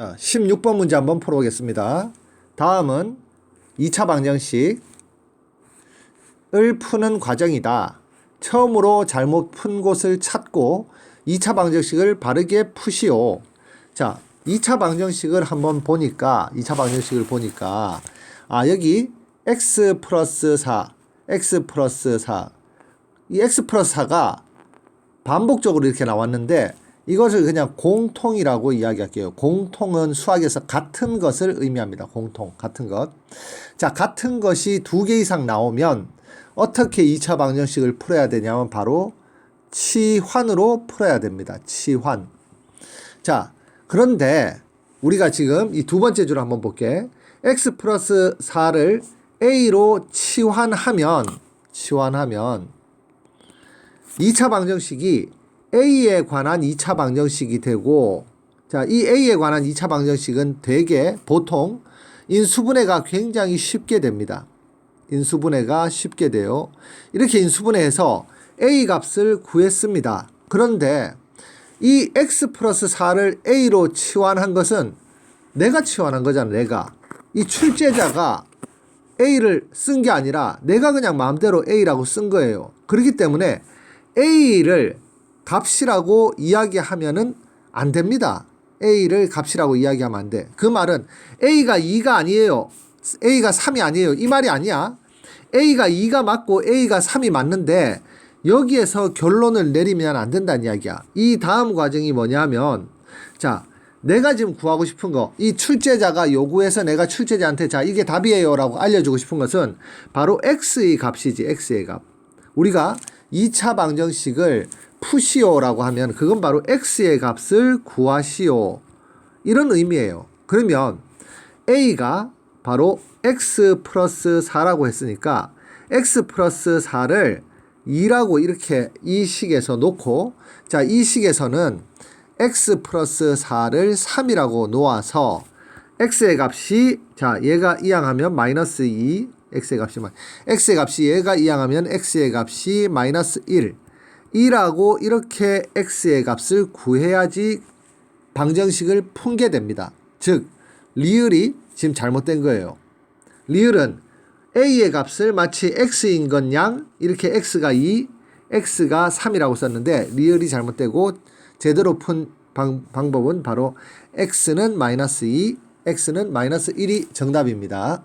자, 16번 문제 한번 풀어보겠습니다. 다음은 2차 방정식을 푸는 과정이다. 처음으로 잘못 푼 곳을 찾고 2차 방정식을 바르게 푸시오. 자, 2차 방정식을 한번 보니까 2차 방정식을 보니까 아, 여기 x 플러스 4, x 플러스 4. 이 x 플러스 4가 반복적으로 이렇게 나왔는데 이것을 그냥 공통이라고 이야기할게요. 공통은 수학에서 같은 것을 의미합니다. 공통, 같은 것. 자, 같은 것이 두 개 이상 나오면 어떻게 2차 방정식을 풀어야 되냐면 바로 치환으로 풀어야 됩니다. 치환. 자, 그런데 우리가 지금 이 두 번째 줄 한번 볼게. x 플러스 4를 a로 치환하면, 치환하면 2차 방정식이 A에 관한 2차 방정식이 되고 자, 이 A에 관한 2차 방정식은 되게 보통 인수분해가 굉장히 쉽게 됩니다. 인수분해가 쉽게 돼요. 이렇게 인수분해해서 A 값을 구했습니다. 그런데 이 x 플러스 4를 A로 치환한 것은 내가 치환한 거잖아, 내가. 이 출제자가 A를 쓴 게 아니라 내가 그냥 마음대로 A라고 쓴 거예요. 그렇기 때문에 A를 값이라고 이야기하면은 안 됩니다. A를 값이라고 이야기하면 안 돼. 그 말은 A가 2가 아니에요. A가 3이 아니에요. 이 말이 아니야. A가 2가 맞고 A가 3이 맞는데 여기에서 결론을 내리면 안 된다는 이야기야. 이 다음 과정이 뭐냐면 자, 내가 지금 구하고 싶은 거, 이 출제자가 요구해서 내가 출제자한테 자, 이게 답이에요 라고 알려주고 싶은 것은 바로 X의 값이지, X의 값. 우리가 2차 방정식을 푸시오라고 하면 그건 바로 x의 값을 구하시오. 이런 의미예요. 그러면 a가 바로 x 플러스 4라고 했으니까 x 플러스 4를 2라고 이렇게 이 식에서 놓고 자, 이 식에서는 x 플러스 4를 3이라고 놓아서 x의 값이 자, 얘가 이항하면 마이너스 2 x의 값이 x의 값이 얘가 이항하면 x의 값이 마이너스 1 2라고 이렇게 x의 값을 구해야지 방정식을 푼 게 됩니다. 즉 리을이 지금 잘못된 거예요. 리을은 a의 값을 마치 x인 것양 이렇게 x가 2, x가 3이라고 썼는데 리을이 잘못되고 제대로 푼 방, 방법은 바로 x는 마이너스 2, x는 마이너스 1이 정답입니다.